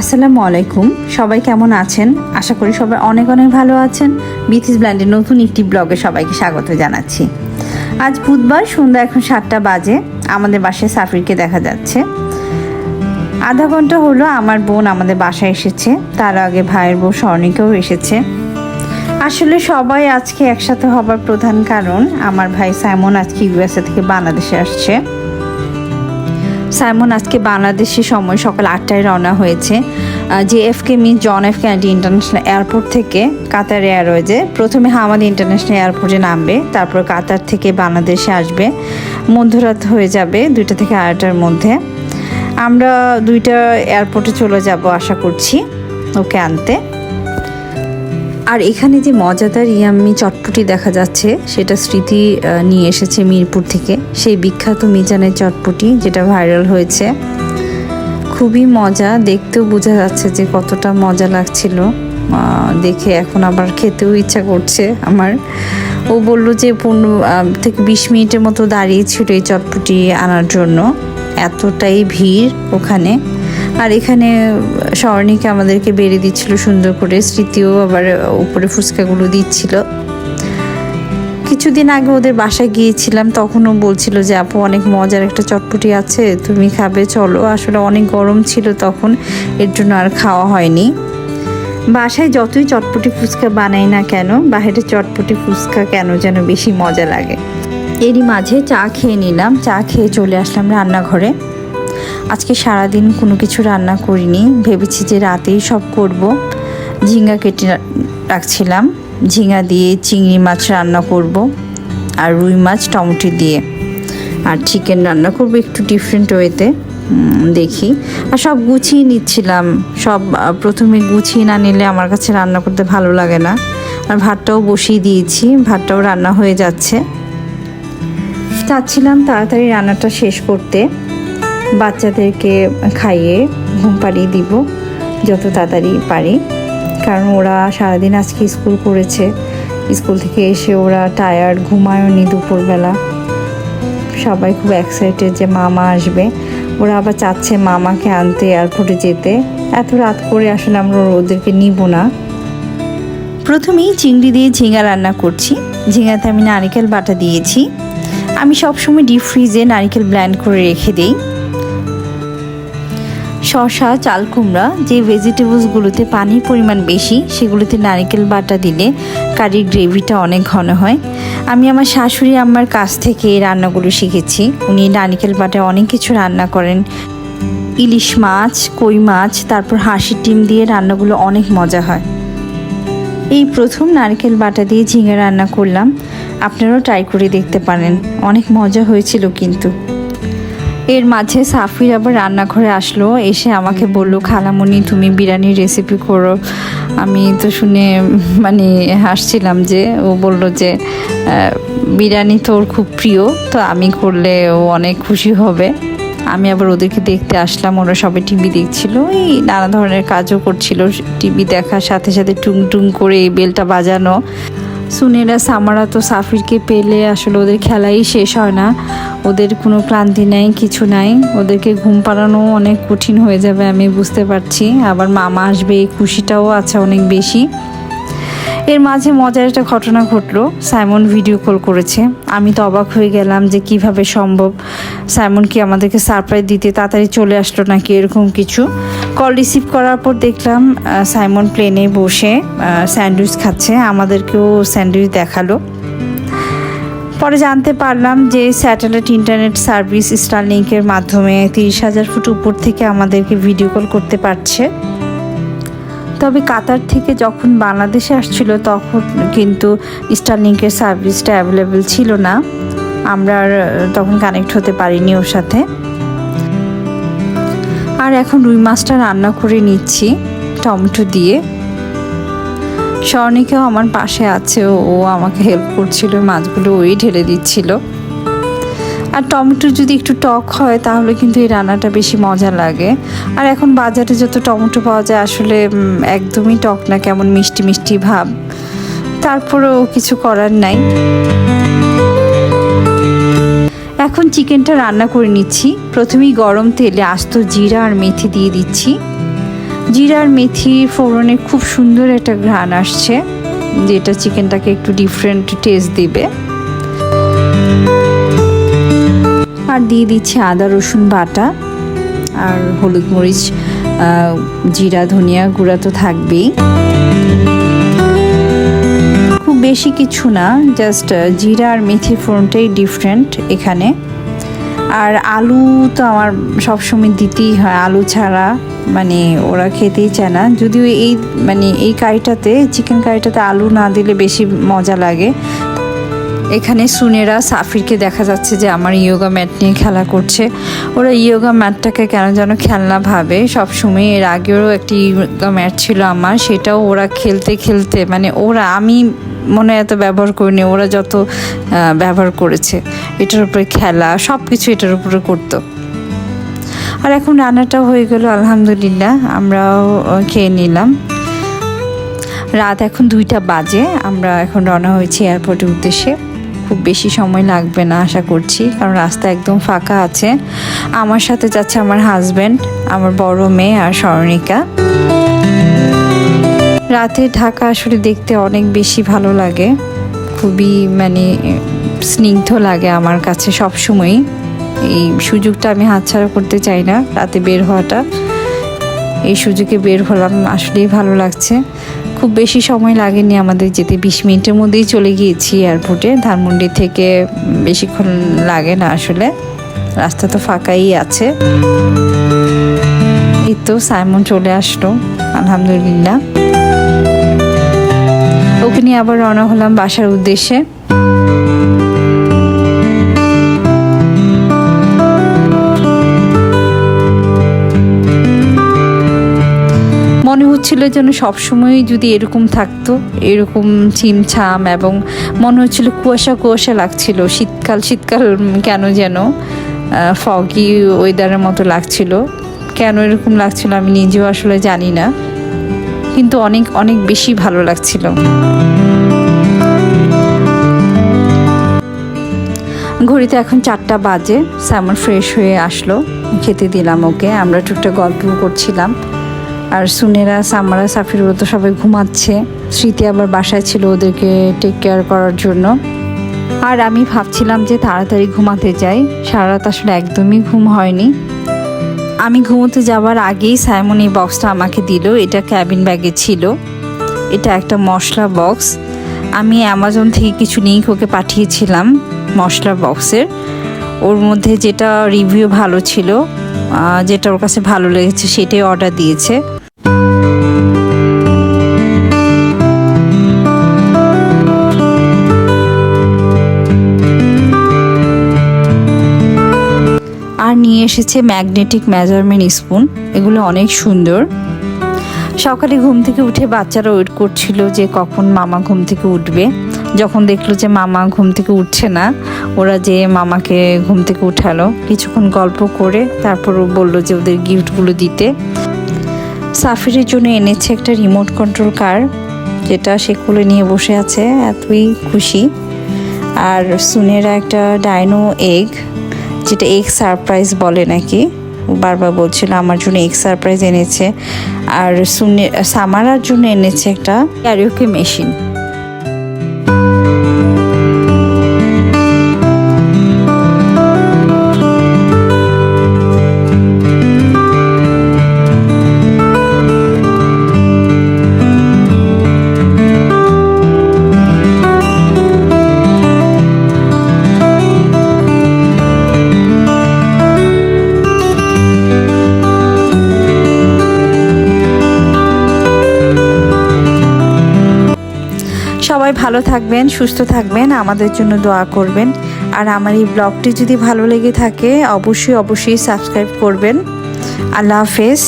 আসসালামু আলাইকুম। সবাই কেমন আছেন? আশা করি সবাই অনেক অনেক ভালো আছেন। বিথিস ব্ল্যান্ডের নতুন একটি ব্লগে সবাইকে স্বাগত জানাচ্ছি। আজ বুধবার সন্ধ্যা এখন সাতটা বাজে। আমাদের বাসায় সাফিরকে দেখা যাচ্ছে। আধা ঘণ্টা হলো আমার বোন আমাদের বাসায় এসেছে। তার আগে ভাইয়ের বউ স্বর্ণিকেও এসেছে। আসলে সবাই আজকে একসাথে হবার প্রধান কারণ, আমার ভাই সাইমন আজকে ইউএসএ থেকে বাংলাদেশে আসছে। সাইমন, আজকে বাংলাদেশি সময় সকাল আটটায় রওনা হয়েছে। যে F K me John F Kennedy international airport থেকে কাতার এয়ারওয়েজে প্রথমে হামাদ ইন্টারন্যাশনাল এয়ারপোর্টে নামবে, তারপর কাতার থেকে বাংলাদেশে আসবে। মধ্যরাত হয়ে যাবে দুইটা থেকে আড়াইটার মধ্যে। আমরা দুইটা এয়ারপোর্টে চলে যাব আশা করছি, ওকে আনতে। আর এখানে যে মজাদার ইয়াম্মি চটপটি দেখা যাচ্ছে, সেটা স্মৃতি নিয়ে এসেছে মিরপুর থেকে। সেই বিখ্যাত মিজানের চটপটি, যেটা ভাইরাল হয়েছে। খুবই মজা, দেখতেও বোঝা যাচ্ছে যে কতটা মজা লাগছিল। দেখে এখন আবার খেতেও ইচ্ছা করছে আমার। ও বলল যে পনেরো থেকে বিশ মিনিটের মতো দাঁড়িয়েছিল এই চটপটি আনার জন্য। এতটাই ভিড় ওখানে। আর এখানে স্বর্ণিকে আমাদেরকে বেড়ে দিচ্ছিল সুন্দর করে, স্মৃতিও আবার উপরে ফুচকাগুলো দিচ্ছিল। কিছুদিন আগে ওদের বাসায় গিয়েছিলাম, তখনও বলছিল যে, আপু, অনেক মজার একটা চটপটি আছে, তুমি খাবে, চলো। আসলে অনেক গরম ছিল তখন, এর জন্য আর খাওয়া হয়নি। বাসায় যতই চটপটি ফুচকা বানাই না কেন বাইরে চটপটি ফুচকা কেন যেন বেশি মজা লাগে। এরই মাঝে চা খেয়ে নিলাম, চা খেয়ে চলে আসলাম রান্নাঘরে। আজকে সারাদিন কোনো কিছু রান্না করিনি। ভেবেছি যে রাতেই সব করব। ঝিঙ্গা কেটে রাখছিলাম। ঝিঙ্গা দিয়ে চিংড়ি মাছ রান্না করব আর রুই মাছ টমেটো দিয়ে। আর চিকেন রান্না করব একটু ডিফারেন্ট ওয়েতে দেখি। আর সব গুছিয়ে নিচ্ছিলাম। সব প্রথমে গুছিয়ে না নিলে আমার কাছে রান্না করতে ভালো লাগে না। আর ভাতটাও বসিয়ে দিয়েছি। ভাতটাও রান্না হয়ে যাচ্ছে। চাচ্ছিলাম তাড়াতাড়ি রান্নাটা শেষ করতে। বাচ্চাদেরকে খাইয়ে ঘুম পাড়িয়ে দিব, যত তাড়াতাড়ি পারি। কারণ ওরা সারাদিন আজকে স্কুল করেছে। স্কুল থেকে এসে ওরা টায়ার্ড ঘুমায়নি দুপুরবেলা। সবাই খুব এক্সাইটেড যে মামা আসবে। ওরা আবার চাচ্ছে মামাকে আনতে এয়ারপোর্টে যেতে। এত রাত করে আসলে আমরা ওদেরকে নিব না। প্রথমেই চিংড়ি দিয়ে ঝিঙা রান্না করছি। ঝিঙাতে আমি নারিকেল বাটা দিয়েছি। আমি সবসময় ডিপ ফ্রিজে নারিকেল ব্ল্যান্ড করে রেখে দিই। শসা, চাল কুমড়া, যে ভেজিটেবলসগুলোতে পানির পরিমাণ বেশি, সেগুলোতে নারিকেল বাটা দিলে কারির গ্রেভিটা অনেক ঘন হয়। আমি আমার শাশুড়ি আম্মার কাছ থেকে এই রান্নাগুলো শিখেছি। উনি নারিকেল বাটা অনেক কিছু রান্না করেন। ইলিশ মাছ, কই মাছ, তারপর হাঁসির ডিম দিয়ে রান্নাগুলো অনেক মজা হয়। এই প্রথম নারকেল বাটা দিয়ে ঝিঙে রান্না করলাম। আপনারাও ট্রাই করে দেখতে পারেন। অনেক মজা হয়েছিল কিন্তু। এর মাঝে সাফির আবার রান্নাঘরে আসলো এসে আমাকে বলল খালামণি তুমি বিরিয়ানির রেসিপি করো। আমি তো শুনে মানে হাসছিলাম যে ও বলল যে বিরিয়ানি তো ওর খুব প্রিয় তো আমি করলে ও অনেক খুশি হবে। আমি আবার ওদেরকে দেখতে আসলাম ওরা সবাই টিভি দেখছিল এই নানা ধরনের কাজও করছিল টিভি দেখার সাথে সাথে টুং টুং করে এই বেলটা বাজানো। সুনেরা সামারা তো সাফিরকে পেলে আসলে ওদের খেলাই শেষ হয় না। ওদের কোনো ক্লান্তি নাই, কিছু নাই। ওদেরকে ঘুম পাড়ানো অনেক কঠিন হয়ে যাবে, আমি বুঝতে পারছি। আবার মামা আসবে, এই খুশিটাও আছে অনেক বেশি। এর মাঝে মজার একটা ঘটনা ঘটলো। সাইমন ভিডিও কল করেছে। আমি তো অবাক হয়ে গেলাম যে কীভাবে সম্ভব। সাইমন কি আমাদেরকে সারপ্রাইজ দিতে তাড়াতাড়ি চলে আসলো নাকি এরকম কিছু? কল রিসিভ করার পর দেখলাম সাইমন প্লেনে বসে স্যান্ডউইচ খাচ্ছে। আমাদেরকেও স্যান্ডউইচ দেখাল। পরে জানতে পারলাম যে স্যাটেলাইট ইন্টারনেট সার্ভিস স্টারলিংকের মাধ্যমে তিরিশ হাজার ফুট উপর থেকে আমাদেরকে ভিডিও কল করতে পারছে। তবে কাতার থেকে যখন বাংলাদেশে আসছিল, তখন কিন্তু স্টারলিংকের সার্ভিসটা অ্যাভেলেবেল ছিল না। আমরা তখন কানেক্ট হতে পারিনি ওর সাথে। আর এখন রুই মাছটা রান্না করে নিচ্ছি, টমেটো দিয়ে। স্বর্ণিকাও আমার পাশে আছে। ও আমাকে হেল্প করছিল, মাছগুলো ওই ঢেলে দিচ্ছিল। আর টমেটো যদি একটু টক হয়, তাহলে কিন্তু এই রান্নাটা বেশি মজা লাগে। আর এখন বাজারে যত টমেটো পাওয়া যায়, আসলে একদমই টক না, কেমন মিষ্টি মিষ্টি ভাব। তারপরেও কিছু করার নাই। এখন চিকেনটা রান্না করে নিচ্ছি। প্রথমেই গরম তেলে আস্ত জিরা আর মেথি দিয়ে দিচ্ছি। জিরার মেথি ফোড়নে খুব সুন্দর একটা ঘ্রাণ আসছে, যেটা চিকেনটাকে একটু ডিফারেন্ট টেস্ট দিবে। আর দিয়ে দিচ্ছে আদা, রসুন বাটা আর হলুদ মরিচ জিরা, ধনিয়া গুঁড়া তো থাকবেই। খুব বেশি কিছু না জাস্ট জিরা আর মেথি ফোড়নটাই ডিফারেন্ট এখানে। আর আলু তো আমার সবসময় দিতেই হয়, আলু ছাড়া মানে ওরা খেতেই চায় না। যদিও এই মানে এই কারিটাতে চিকেন কারিটাতে আলু না দিলে বেশি মজা লাগে। এখানে সুনেরা সাফিরকে দেখা যাচ্ছে যে আমার ইয়োগা ম্যাট নিয়ে খেলা করছে। ওরা ইয়োগা ম্যাটটাকে কেন যেন খেলনা ভাবে। সবসময় এর আগেও একটি ইয়োগা ম্যাট ছিল আমার, সেটাও ওরা খেলতে খেলতে মানে ওরা, আমি মনে এত ব্যবহার করিনি, ওরা যত ব্যবহার করেছে, এটার উপরে খেলা সব কিছু এটার উপরে করতো। আর এখন রান্নাটাও হয়ে গেল, আলহামদুলিল্লাহ। আমরাও খেয়ে নিলাম। রাত এখন দুইটা বাজে, আমরা এখন রওনা হয়েছি এয়ারপোর্টের উদ্দেশ্যে। খুব বেশি সময় লাগবে না, আশা করছি, কারণ রাস্তা একদম ফাঁকা আছে। আমার সাথে যাচ্ছে আমার হাজব্যান্ড আমার বড় মেয়ে আর স্মরণিকা রাতে ঢাকা আসলে দেখতে অনেক বেশি ভালো লাগে। খুবই মানে স্নিগ্ধ লাগে আমার কাছে সব সময়ই এই সুযোগটা আমি হাতছাড়া করতে চাই না, রাতে বের হওয়াটা। এই সুযোগে বের হলাম, আসলেই ভালো লাগছে। খুব বেশি সময় লাগেনি আমাদের যেতে, বিশ মিনিটের মধ্যেই চলে গিয়েছি এয়ারপোর্টে, ধানমন্ডি থেকে বেশিক্ষণ লাগে না আসলে। রাস্তা তো ফাঁকাই আছে। এই তো সাইমন চলে আসলো, আলহামদুলিল্লাহ। ওকে নিয়ে আবার রওনা হলাম বাসার উদ্দেশ্যে। হচ্ছিল যেন সবসময় যদি এরকম থাকতো, এরকম ছিমছাম এবং মনে হচ্ছিল কুয়াশা কুয়াশা লাগছিল। শীতকাল শীতকাল কেন যেন ফগি ওয়েদারের মতো লাগছিল। কেন এরকম লাগছিল আমি নিজেও আসলে জানি না। কিন্তু অনেক অনেক বেশি ভালো লাগছিল। ঘড়িতে এখন চারটা বাজে। স্যামন ফ্রেশ হয়ে আসলো। খেতে দিলাম ওকে। আমরা টুকটা গল্প করছিলাম। আর সুনেরা, সামারা সাফির ওরা তো সবাই ঘুমাচ্ছে। স্মৃতি আবার বাসায় ছিল ওদেরকে টেক কেয়ার করার জন্য। আর আমি ভাবছিলাম যে তাড়াতাড়ি ঘুমাতে যাই। সারা রাত আসলে একদমই ঘুম হয়নি। আমি ঘুমোতে যাওয়ার আগেই সাইমন এই বক্সটা আমাকে দিল। এটা ক্যাবিন ব্যাগে ছিল। এটা একটা মশলা বক্স আমি অ্যামাজন থেকে কিছু লিঙ্ক ওকে পাঠিয়েছিলাম মশলা বক্সের ওর মধ্যে যেটা রিভিউ ভালো ছিল যেটা ওর কাছে ভালো লেগেছে, সেটাই অর্ডার দিয়েছে। এসেছে ম্যাগনেটিক মেজারমেন্ট স্পুন। এগুলো অনেক সুন্দর। সকালে ঘুম থেকে উঠে বাচ্চারা ওয়েট করছিল যে কখন মামা ঘুম থেকে উঠবে। যখন দেখল যে মামা ঘুম থেকে উঠছে না, ওরা যে মামাকে ঘুম থেকে উঠালো। কিছুক্ষণ গল্প করে তারপর বলল যে ওদের গিফটগুলো দিতে। সাফিরের জন্য এনেছে একটা রিমোট কন্ট্রোল কার, যেটা সে কোলে নিয়ে বসে আছে। এতই খুশি। আর সুনেরা একটা ডাইনো এগ। যেটা এগ সারপ্রাইজ বলে নাকি? বারবার বলছিল আমার জন্য এগ সারপ্রাইজ এনেছে। আর সুনে সামারার জন্য এনেছে একটা ক্যারিওকে মেশিন সবাই ভালো থাকবেন, সুস্থ থাকবেন, আমাদের জন্য দোয়া করবেন। আর আমার এই ব্লগটি যদি ভালো লেগে থাকে, অবশ্যই অবশ্যই সাবস্ক্রাইব করবেন। আল্লাহ হাফেজ।